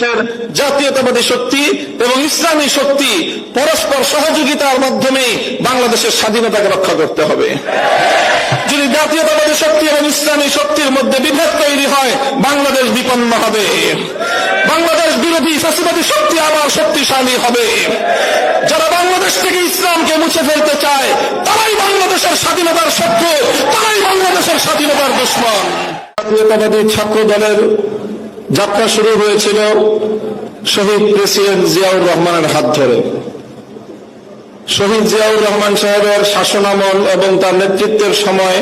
দেশের জাতীয়তাবাদী শক্তি এবং ইসলামী শক্তি পরস্পর সহযোগিতার মাধ্যমে বাংলাদেশের স্বাধীনতাকে রক্ষা করতে হবে। যদি জাতীয়তাবাদী শক্তি এবং ইসলামী শক্তির মধ্যে বিভেদ তৈরি হয়, বাংলাদেশ বিপন্ন হবে। বাংলাদেশ বিরোধী ফ্যাসিবাদী শক্তি আবার শক্তিশালী হবে। যারা বাংলাদেশ থেকে ইসলামকে মুছে ফেলতে চায়, তারাই বাংলাদেশের স্বাধীনতার শত্রু, তারাই বাংলাদেশের স্বাধীনতার দুশ্মন। জাতীয়তাবাদী ছাত্র দলের যাত্রা শুরু হয়েছিল শহীদ প্রেসিডেন্ট জিয়াউর রহমানের হাত ধরে। শহীদ জিয়াউর রহমান সাহেবের শাসনামল এবং তার নেতৃত্বের সময়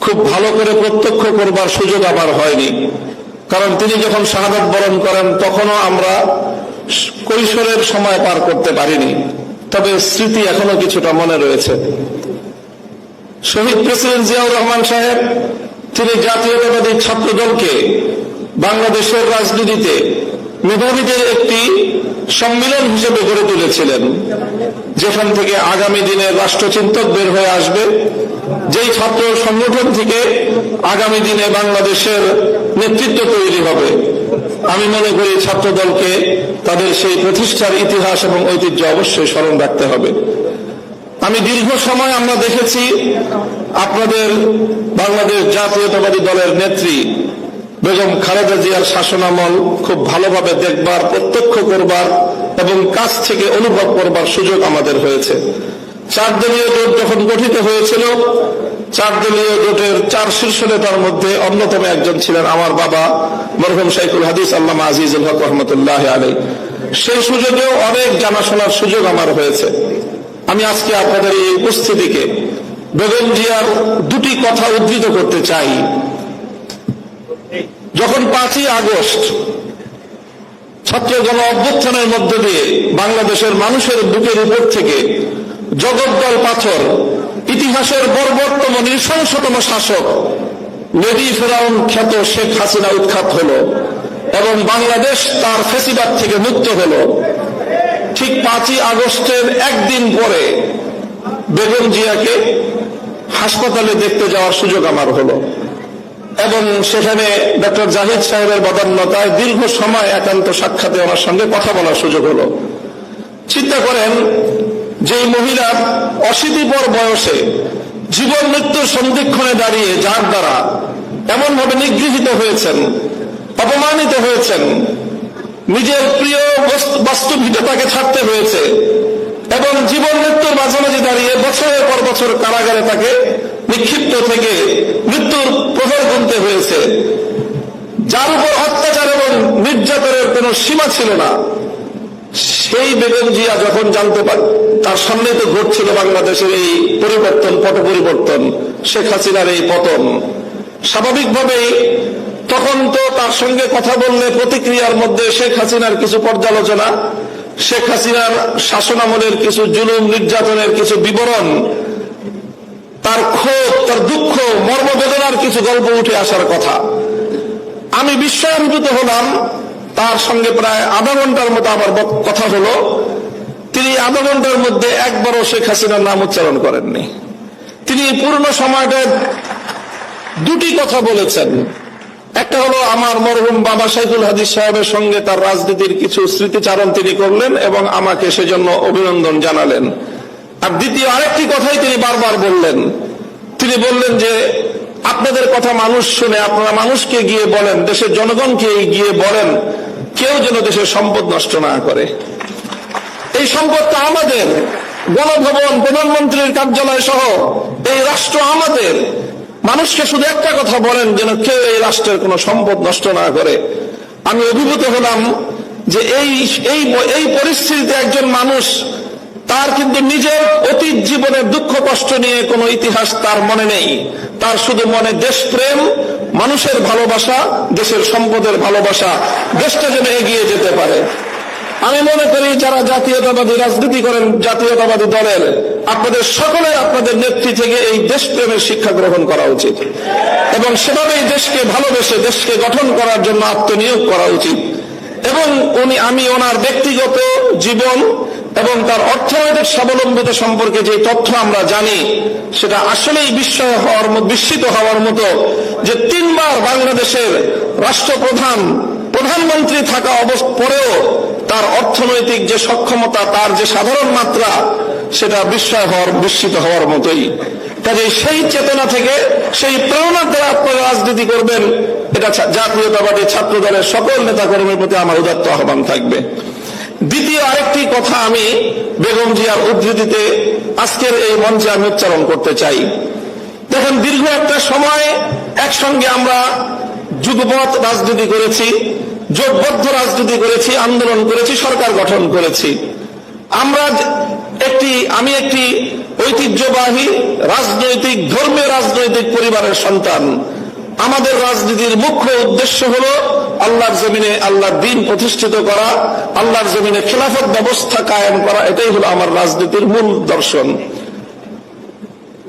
খুব ভালো করে প্রত্যক্ষ করবার সুযোগ আমার হয়নি। কারণ তিনি যখন শাহাদত বরণ করেন, তখনও আমরা কৈশোরের সময় পার করতে পারিনি। তবে স্মৃতি এখনও কিছুটা মনে রয়েছে। শহীদ প্রেসিডেন্ট জিয়াউর রহমান সাহেব, তিনি জাতীয়তাবাদী ছাত্র দলকে বাংলাদেশের রাজনীতিতে মেধাবীদের একটি সম্মিলন হিসেবে গড়ে তুলেছিলেন, যেখান থেকে আগামী দিনের রাষ্ট্রচিন্তক বের হয়ে আসবে, যেই ছাত্র সংগঠন থেকে আগামী দিনে বাংলাদেশের নেতৃত্ব তৈরি হবে। আমি মনে করি ছাত্র দলকে তাদের সেই প্রতিষ্ঠার ইতিহাস এবং ঐতিহ্য অবশ্যই স্মরণ রাখতে হবে। আমি দীর্ঘ সময় আমরা দেখেছি আপনাদের বাংলাদেশ জাতীয়তাবাদী দলের নেত্রী বেগম খালেদা জিয়ার শাসনামল খুব ভালোভাবে দেখবার, প্রত্যক্ষ করবার এবং কাছ থেকে অনুভব করবার সুযোগ আমাদের হয়েছে। চার দলীয় জোট যখন গঠিত হয়েছিল চার দলীয় জোটের চার শীর্ষ নেতার মধ্যে অন্যতম একজন ছিলেন আমার বাবা, মরহুম শাইখুল হাদিস আল্লামা আজিজুল হক রহমতুল্লাহ আলী সেই সুযোগেও অনেক জানাশোনার সুযোগ আমার হয়েছে। আমি আজকে আপনাদের এই উপস্থিতিকে বেগম জিয়ার দুটি কথা উদ্ধৃত করতে চাই। যখন পাঁচই আগস্ট ছাত্র গণ অভ্যুত্থানের মধ্য দিয়ে বাংলাদেশের মানুষের বুকের উপর থেকে জগদ্দল পাথর, ইতিহাসের বর্বরতম নৃশংসতম শাসক লেডি ফেরাউন খ্যাত শেখ হাসিনা উৎখাত হল এবং বাংলাদেশ তার ফেসিবাদ থেকে মুক্ত হল। ঠিক পাঁচই আগস্টের একদিন পরে বেগম জিয়াকে হাসপাতালে দেখতে যাওয়ার সুযোগ আমার হলো। এবং সেখানে ডক্টর জাহিদ সাহেবের বদান্যতায় দীর্ঘ সময় একান্ত সাক্ষাতে আমার সঙ্গে কথা বলার সুযোগ হলো। চিন্তা করেন যে মহিলা অশীতিপর বয়সে জীবন মৃত্যুর সন্ধিক্ষণে দাঁড়িয়ে যার দ্বারা এমনভাবে নিগৃহীত হয়েছেন, অপমানিত হয়েছেন, নিজের প্রিয় বস্তু- বাস্তুভিটতাকে ছাড়তে হয়েছে এবং জীবন মৃত্যুর মাঝামাঝি দাঁড়িয়ে বছরের পর বছর কারাগারে তাকে নিক্ষিপ্ত থেকে মৃত্যুর প্রহর গুনতে হয়েছে। যার উপর অত্যাচার এবং নির্যাতনের কোনো সীমা ছিল না। সেই বেগম জিয়া যখন জানতে পার তার সামনে তো ঘটছিল বাংলাদেশের এই পরিবর্তন, পট পরিবর্তন, শেখ হাসিনার এই পতন। স্বাভাবিকভাবেই তখন তো তার সঙ্গে কথা বললে প্রতিক্রিয়ার মধ্যে শেখ হাসিনার কিছু পর্যালোচনা, শেখ হাসিনার শাসনামলের কিছু জুলুম, নির্যাতনের কিছু বিবরণ তার ক্ষোভ, তার দুঃখ মর্ম মর্মবেদনার কিছু গল্প উঠে আসার কথা। আমি বিস্ময়ান্বিত হলাম, তার সঙ্গে প্রায় আধা ঘণ্টার মতো আমার কথা হলো। তিনি আধা ঘণ্টার মধ্যে একবারও শেখ হাসিনার নাম উচ্চারণ করেননি। তিনি পূর্ণ সময়টা দুটি কথা বলেছেন। একটা হলো, আমার মরহুম বাবা সাইফুল হাদিস সাহেবের সঙ্গে তার রাজনীতির কিছু স্মৃতিচারণ তিনি করলেন এবং আমাকে সেজন্য অভিনন্দন জানালেন। আর দ্বিতীয় আরেকটি কথাই তিনি বারবার বললেন। তিনি বললেন যে, আপনাদের কথা মানুষ শুনে, আপনারা মানুষকে গিয়ে বলেন, দেশের জনগণকে গিয়ে বলেন, কেউ যেন দেশের সম্পদ নষ্ট না করে। এই সম্পদটা আমাদের, গণভবন, প্রধানমন্ত্রীর কার্যালয় সহ এই রাষ্ট্র আমাদের। মানুষকে শুধু একটা কথা বলেন, যেন কেউ এই রাষ্ট্রের কোনো সম্পদ নষ্ট না করে। আমি অভিভূত হলাম যে এই এই পরিস্থিতিতে একজন মানুষ তার কিন্তু নিজের অতীত জীবনের দুঃখ, কষ্ট নিয়ে কোনো ইতিহাস তার মনে নেই। তার শুধু মনে দেশপ্রেম, মানুষের ভালোবাসা, দেশের সম্পদের ভালোবাসা, দেশটা যেন এগিয়ে যেতে পারে। আমি মনে করি যারা জাতীয়তাবাদী রাজনীতি করেন, জাতীয়তাবাদী দলের, আপনাদের সকলে আপনাদের নেত্রী থেকে এই দেশপ্রেমের শিক্ষা গ্রহণ করা উচিত। এবং সেভাবেই দেশকে ভালোবেসে, দেশকে গঠন করার জন্য আত্মনিয়োগ করা উচিত। এবং উনি, আমি ওনার ব্যক্তিগত জীবন এবং তার অর্থনৈতিক স্বাবলম্বিতা সম্পর্কে যে তথ্য আমরা জানি, সেটা আসলেই বিস্ময় হওয়ার বিস্মিত হওয়ার মতো যে তিনবার বাংলাদেশের রাষ্ট্রপ্রধান, প্রধানমন্ত্রী থাকা অবস্থ পরেও তার অর্থনৈতিক যে সক্ষমতা, তার যে সাধারণ মাত্রা, সেটা বিস্ময় হওয়ার, বিস্মিত হওয়ার মতোই। কাজে সেই চেতনা থেকে, সেই প্রেরণার দ্বারা আপনারা রাজনীতি করবেন এটা জাতীয়তাবাদী ছাত্র দলের সকল নেতাকর্মীর প্রতি আমার উদাত্ত আহ্বান থাকবে। দ্বিতীয় আরেকটি কথা আমি বেগম জিয়ার উদ্ধৃতিতে আজকের এই মঞ্চে আমি উচ্চারণ করতে চাই। দেখেন, দীর্ঘ একটা সময় একসঙ্গে আমরা যুগপথ রাজনীতি করেছি জোটবদ্ধ রাজনীতি করেছি, আন্দোলন করেছি, সরকার গঠন করেছি। আমরা একটি, আমি একটি ঐতিহ্যবাহী রাজনৈতিক, ধর্মীয় রাজনৈতিক পরিবারের সন্তান। আমাদের রাজনীতির মুখ্য উদ্দেশ্য হল আল্লাহর জমিনে আল্লাহর দিন প্রতিষ্ঠিত করা, আল্লাহর জমিনে খেলাফত ব্যবস্থা কায়েম করা, এটাই হলো আমার রাজনীতির মূল দর্শন।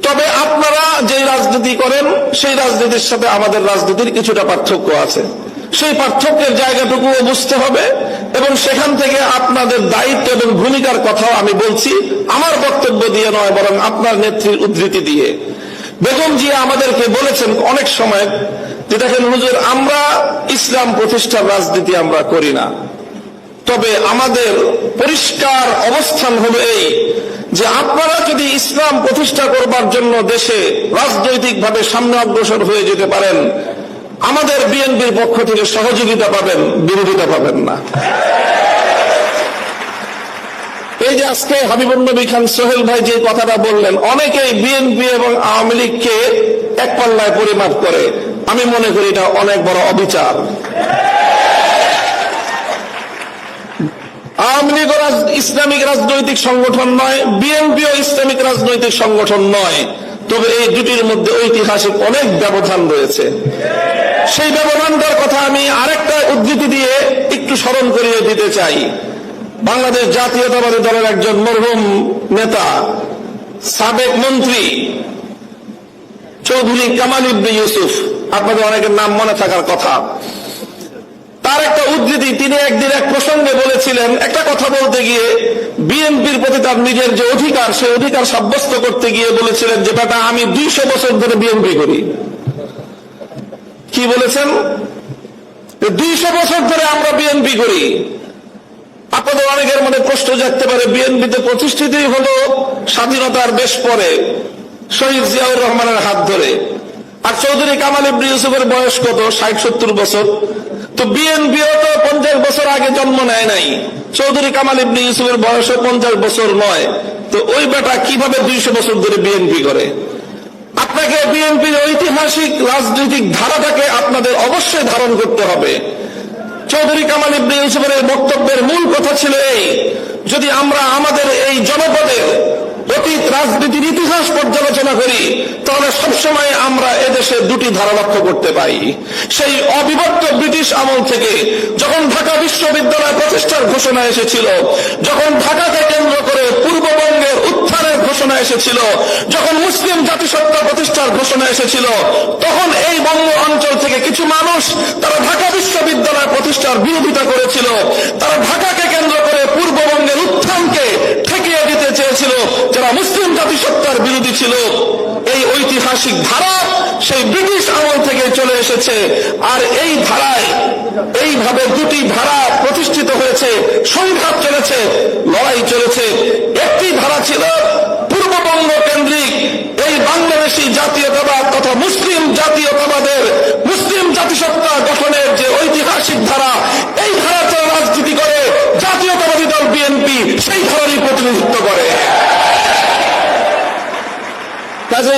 তবে আপনারা যে রাজনীতি করেন, সেই রাজনীতির সাথে আমাদের রাজনীতির কিছুটা পার্থক্য আছে। সেই পার্থক্যের জায়গাটুকুও বুঝতে হবে, এবং সেখান থেকে আপনাদের দায়িত্ব এবং ভূমিকার কথাও আমি বলছি, আমার বক্তব্য দিয়ে নয়, বরং আপনার নেত্রীর উদ্ধৃতি দিয়ে। বেগম জিয়া আমাদেরকে বলেছেন অনেক সময় যে দেখেন, হুজুর, আমরা ইসলাম প্রতিষ্ঠার রাজনীতি আমরা করি না। তবে আমাদের পরিষ্কার অবস্থান হলো এই যে আপনারা যদি ইসলাম প্রতিষ্ঠা করবার জন্য দেশে রাজনৈতিকভাবে সামনে অগ্রসর হয়ে যেতে পারেন, আমাদের বিএনপির পক্ষ থেকে সহযোগিতা পাবেন, বিরোধিতা পাবেন না। এই যে আজকে হাবিবুল নবী খান সোহেল ভাই যে কথাটা বললেন, অনেকেই বিএনপি এবং আওয়ামী লীগকে এক পাল্লায় পরিমাপ করে। আমি মনে করি এটা অনেক বড় অবিচার। আওয়ামী লীগ ইসলামিক রাজনৈতিক সংগঠন নয় বিএনপিও ইসলামিক রাজনৈতিক সংগঠন নয়। তবে এই দুটির মধ্যে ঐতিহাসিক অনেক ব্যবধান রয়েছে। সেই ব্যবধানটার কথা আমি আরেকটা উদ্ধৃতি দিয়ে একটু স্মরণ করিয়ে দিতে চাই। বাংলাদেশ জাতীয়তাবাদী দলের একজন মরহুম নেতা, সাবেক মন্ত্রী চৌধুরী কামাল ইবনে ইউসুফ। আপনাদের অনেকের নাম মনে থাকার কথা। তার একটা উদ্ধৃতি, তিনি একদিন এক প্রসঙ্গে বলেছিলেন, একটা কথা বলতে গিয়ে বিএনপির প্রতি তার নিজের যে অধিকার, সেই অধিকার সাব্যস্ত করতে গিয়ে বলেছিলেন যে, বেটা, আমি দুইশো বছর ধরে বিএনপি করি। কি বলেছেন? দুইশো বছর ধরে আমরা বিএনপি করি। আপনাদের অনেকের মনে প্রশ্ন জাগতে পারে। বিএনপিতে প্রতিষ্ঠিতই হলো স্বাধীনতার বেশ পরে শহীদ জিয়াউর রহমানের হাত ধরে। আর চৌধুরী কামাল ইবনে ইউসুফের বয়স কত? ষাট, সত্তর বছর। তো বিএনপিও তো পঞ্চাশ বছর আগে জন্ম নেয় নাই। চৌধুরী কামাল ইবনে ইউসুফের বয়সও পঞ্চাশ বছর নয়। তো ওই বেটা কীভাবে দুইশো বছর ধরে বিএনপি করে? আপনাকে বিএনপির ঐতিহাসিক রাজনৈতিক ধারাটাকে আপনাদের অবশ্যই ধারণ করতে হবে। চৌধুরী কামাল ইবনে ইউসুফের বক্তব্যের মূল কথা ছিল এই, যদি আমরা আমাদের এই জনপদের অতীত রাজনীতির ইতিহাস পর্যালোচনা করি, তাহলে সবসময় আমরা এদেশে দুটি ধারা লক্ষ্য করতে পাই সেই অবিভক্ত ব্রিটিশ আমল থেকে যখন ঢাকা বিশ্ববিদ্যালয় প্রতিষ্ঠার ঘোষণা এসেছিল, যখন ঢাকাকে কেন্দ্র করে উত্থানের ঘোষণা এসেছিল। যখন মুসলিম জাতিসত্তা প্রতিষ্ঠার ঘোষণা এসেছিল, তখন এই বঙ্গ অঞ্চল থেকে কিছু মানুষ তারা ঢাকা বিশ্ববিদ্যালয় প্রতিষ্ঠার বিরোধিতা করেছিল। তারা ঢাকাকে কেন্দ্র করে পূর্ববঙ্গের উত্থানকে ঠেকিয়ে দিতে চেয়েছিল, যারা মুসলিম জাতিসত্তার বিরোধী ছিল। এই ঐতিহাসিক ধারা সেই ব্রিটিশ আমল থেকে চলে এসেছে। আর এই ধারায়, এইভাবে দুটি ধারা প্রতিষ্ঠিত হয়েছে, সংঘাত চলেছে, লড়াই চলেছে একটি ধারা ছিল পূর্ববঙ্গ কেন্দ্রিক এই বাংলাদেশি জাতীয়তাবাদ তথা মুসলিম জাতীয়তাবাদের মুসলিম জাতিসত্তা গঠনের যে ঐতিহাসিক ধারা এই ধারাতে রাজনীতি করে জাতীয়তাবাদী দল বিএনপি সেই ধারারই প্রতিনিধিত্ব করে কাজে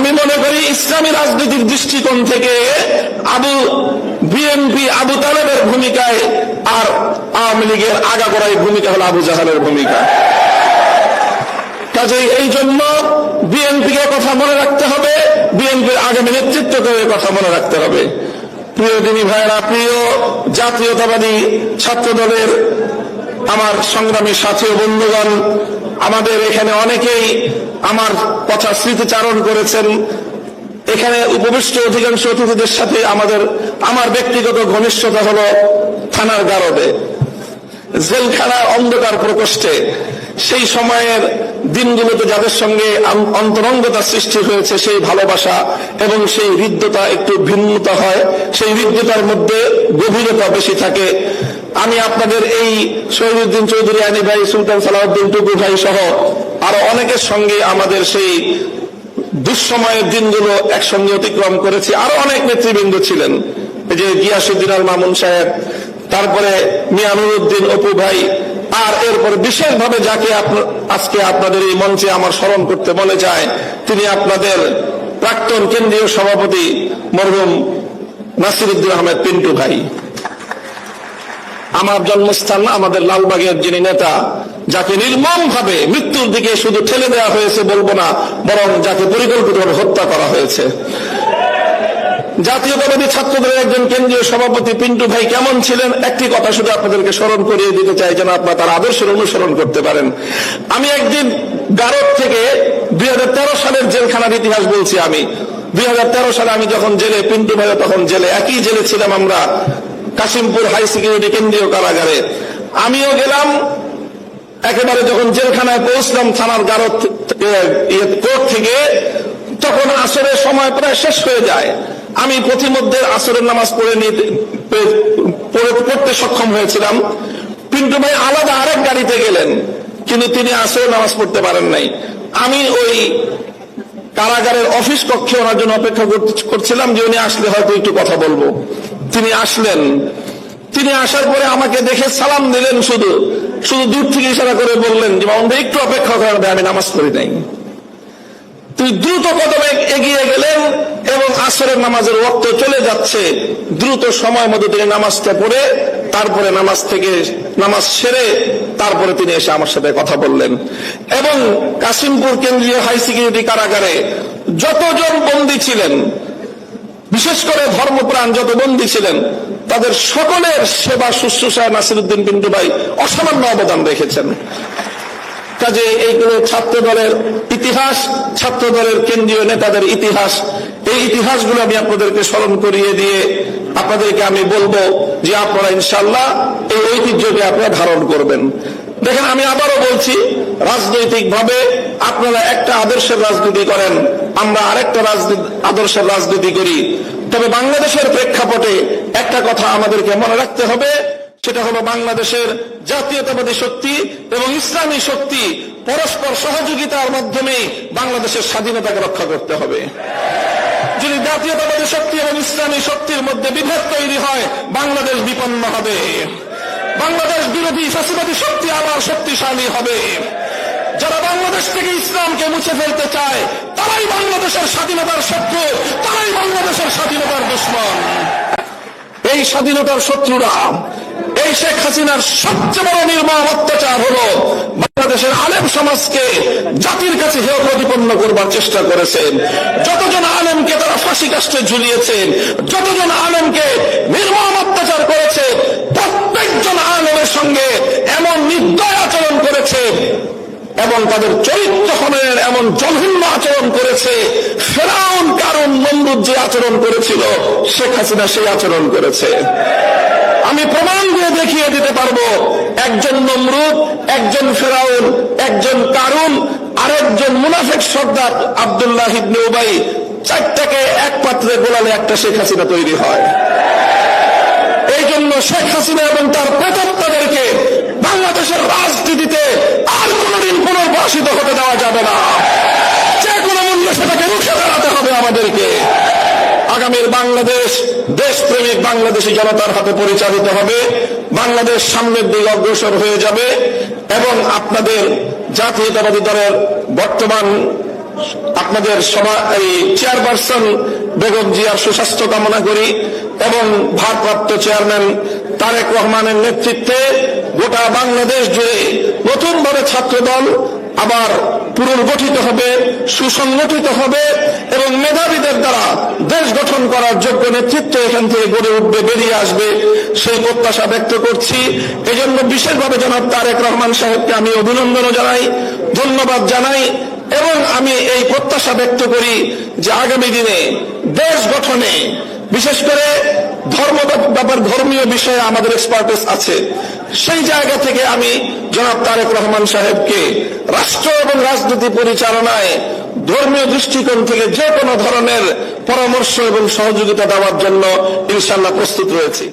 আমি মনে করি ইসলামী রাজনীতির দৃষ্টিকোণ থেকে আবু বিএনপি আবু তালেবের ভূমিকায় আর আওয়ামী লীগের আগাগোড়াই ভূমিকা হল আবু জাহালের ভূমিকা। কাজেই এই জন্য বিএনপিকে কথা মনে রাখতে হবে, বিএনপির আগামী নেতৃত্বকে কথা মনে রাখতে হবে। প্রিয় দিনী ভাইয়েরা, প্রিয় জাতীয়তাবাদী ছাত্র দলের আমার সংগ্রামী সাথী বন্ধুগণ আমাদের এখানে অনেকেই আমার কথা স্মৃতিচারণ করেছেন। এখানে উপবিষ্ট অধিকাংশ অতিথিদের সাথে আমাদের, আমার ব্যক্তিগত ঘনিষ্ঠতা হলো থানার গারদে। জেলখানার অন্ধকার প্রকোষ্ঠে। সেই সময়ের দিনগুলোতে যাদের সঙ্গে অন্তরঙ্গতা সৃষ্টি হয়েছে, সেই ভালোবাসা এবং সেই হৃদ্যতা একটু ভিন্নতা হয়। সেই হৃদ্যতার মধ্যে গভীরতা বেশি থাকে। আমি আপনাদের এই শহীদুদ্দিন চৌধুরী, আনি ভাই, সুলতান সালাউদ্দিন টুকু ভাই সহ আরও অনেকের সঙ্গে আমাদের সেই দুঃসময়ের দিনগুলো একসঙ্গে অতিক্রম করেছি। আরও অনেক নেতৃবৃন্দ ছিলেন যে গিয়াসুদ্দিন আল মামুন সাহেব, তারপরে মিয়া নুরুদ্দিন অপু ভাই, আর এরপর বিশেষভাবে যাকে আজকে আপনাদের এই মঞ্চে আমার স্মরণ করতে বলে যায়, তিনি আপনাদের প্রাক্তন কেন্দ্রীয় সভাপতি মরহুম নাসিরুদ্দিন আহমেদ পিন্টু ভাই। আমার জন্মস্থান, আমাদের লালবাগের যিনি নেতা, যাকে নির্মম ভাবে মৃত্যুর দিকে শুধু ঠেলে দেওয়া হয়েছে বলব না, বরং যাকে পরিকল্পিতভাবে হত্যা করা হয়েছে। জাতীয়তাবাদী ছাত্রদের একজন কেন্দ্রীয় সভাপতি পিন্টু ভাই কেমন ছিলেন? একটি কথা শুধু আপনাদেরকে স্মরণ করিয়ে দিতে চাই, যেন আপনারা তার আদর্শের অনুসরণ করতে পারেন। আমি একদিন গারদ থেকে দুই হাজার তেরো সালের জেলখানার ইতিহাস বলছি আমি। দুই হাজার তেরো সালে আমি যখন জেলে, পিন্টু ভাইও তখন জেলে। একই জেলে ছিলাম আমরা। কাশিমপুর হাই সিকিউরিটি কেন্দ্রীয় কারাগারে। আমিও গেলাম, একেবারে যখন জেলখানায় পৌঁছলাম থানার গারদ কোর্ট থেকে, তখন আসরের সময় প্রায় শেষ হয়ে যায়। আমি প্রতিমধ্যে আসরের নামাজ পড়ে নিতে পড়তে সক্ষম হয়েছিলাম। পিন্টু ভাই আলাদা আরেক গাড়িতে গেলেন, কিন্তু তিনি আসরের নামাজ পড়তে পারেন নাই। আমি ওই কারাগারের অফিস কক্ষে ওনার জন্য অপেক্ষা করছিলাম যে উনি আসলে হয়তো একটু কথা বলব। তিনি আসলেন। তিনি আসার পরে আমাকে দেখে সালাম দিলেন শুধু। শুধু দূর থেকে ইশারা করে বললেন যে মামুন একটু অপেক্ষা ভাই, আমি নামাজ পড়ি নাই। তিনি দ্রুত কদমে এগিয়ে গেলেন এবং আসরের নামাজের ওক্ত চলে যাচ্ছে। দ্রুত সময় মতো তিনি নামাজটা পড়ে তারপরে নামাজ থেকে নামাজ সেরে তারপরে তিনি এসে আমার সাথে কথা বললেন। এবং কাশিমপুর কেন্দ্রীয় হাই সিকিউরিটি কারাগারে যতজন বন্দী ছিলেন বিশেষ করে ধর্মপ্রাণ যত বন্দী ছিলেন, তাদের সকলের সেবা শুশ্রূষায় নাসিরুদ্দিন পিন্টু ভাই অসামান্য অবদান রেখেছেন। কাজে এইগুলো ছাত্র দলের ইতিহাস ছাত্র দলের কেন্দ্রীয় নেতাদের ইতিহাস, এই ইতিহাসগুলো আমি আপনাদেরকে স্মরণ করিয়ে দিয়ে আপনাদেরকে আমি বলব যে আপনারা ইনশাল্লাহ এই ঐতিহ্যকে আপনারা ধারণ করবেন। দেখেন, আমি আবারও বলছি রাজনৈতিক ভাবে আপনারা একটা আদর্শের রাজনীতি করেন, আমরা আরেকটা রাজনীতি আদর্শের রাজনীতি করি। তবে বাংলাদেশের প্রেক্ষাপটে একটা কথা আমাদেরকে মনে রাখতে হবে, সেটা হলো বাংলাদেশের জাতীয়তাবাদী শক্তি এবং ইসলামী শক্তি পরস্পর সহযোগিতার মাধ্যমে বাংলাদেশের স্বাধীনতাকে রক্ষা করতে হবে। যদি জাতীয়তাবাদী শক্তি এবং ইসলামী শক্তির মধ্যে বিভেদ তৈরি হয়, বাংলাদেশ বিপন্ন হবে। বাংলাদেশ বিরোধী ফ্যাসিবাদী শক্তি আবার শক্তিশালী হবে। যারা বাংলাদেশ থেকে ইসলামকে মুছে ফেলতে চায়, তারাই বাংলাদেশের স্বাধীনতার শত্রু, তারাই বাংলাদেশের স্বাধীনতার দুশ্মন। এই স্বাধীনতার শত্রুরা, এই শেখ হাসিনার সবচেয়ে বড় নির্মম অত্যাচার হলো বাংলাদেশের আলেম সমাজকে জাতির কাছে হেয় প্রতিপন্ন করবার চেষ্টা করেছেন। যতজন আলেমকে তারা ফাঁসি কাষ্টে ঝুলিয়েছেন, যতজন আলেমকে নির্মম সঙ্গে এমন নির্দয় আচরণ করেছে এবং তাদের চরিত্র হননের এমন জঘন্য আচরণ করেছে। ফেরাউন কারণ নন্দুর যে আচরণ করেছিল, শেখ হাসিনা সেই আচরণ করেছে। আমি প্রমাণ দিয়ে দেখিয়ে দিতে পারব, একজন নমরুদ, একজন ফেরাউন, একজন কারুন, আরেকজন মুনাফেক সর্দার আবদুল্লাহ ইবনে চারটাকে এক পাত্রে গোলালে একটা শেখ হাসিনা তৈরি হয়। শেখ হাসিনা এবং তার প্রেতাত্মাদেরকে বাংলাদেশের রাজনীতিতে আর কোনদিন পুনর্বাসিত হতে দেওয়া যাবে না। যে কোনো মূল্যে সেটাকে রুখে দাঁড়াতে হবে আমাদেরকে। আগামীর বাংলাদেশ, দেশপ্রেমিক বাংলাদেশী জনতার হাতে পরিচালিত হবে। বাংলাদেশ সামনের দিকে অগ্রসর হয়ে যাবে এবং আপনাদের জাতীয়তাবাদী দলের বর্তমান আপনাদের সভা এই চেয়ারপারসন বেগম জিয়ার সুস্বাস্থ্য কামনা করি এবং ভারপ্রাপ্ত চেয়ারম্যান তারেক রহমানের নেতৃত্বে গোটা বাংলাদেশ জুড়ে নতুনভাবে ছাত্রদল আবার পুনর্গঠিত হবে, সুসংগঠিত হবে এবং মেধাবীদের দ্বারা দেশ গঠন করার যোগ্য নেতৃত্ব এখান থেকে গড়ে উঠবে, বেরিয়ে আসবে সেই প্রত্যাশা ব্যক্ত করছি। এজন্য বিশেষভাবে জনাব তারেক রহমান সাহেবকে আমি অভিনন্দনও জানাই, ধন্যবাদ জানাই। এবং আমি এই প্রত্যাশা ব্যক্ত করি যে আগামী দিনে দেশ গঠনে, বিশেষ করে ধর্ম ব্যাপার, ধর্মীয় বিষয়ে আমাদের এক্সপার্টিস আছে। সেই জায়গা থেকে আমি জনাব তারেক রহমান সাহেবকে রাষ্ট্র এবং রাজনীতি পরিচালনায় ধর্মীয় দৃষ্টিকোণ থেকে যে কোনো ধরনের পরামর্শ এবং সহযোগিতা দেওয়ার জন্য ইনশাল্লাহ প্রস্তুত রয়েছি।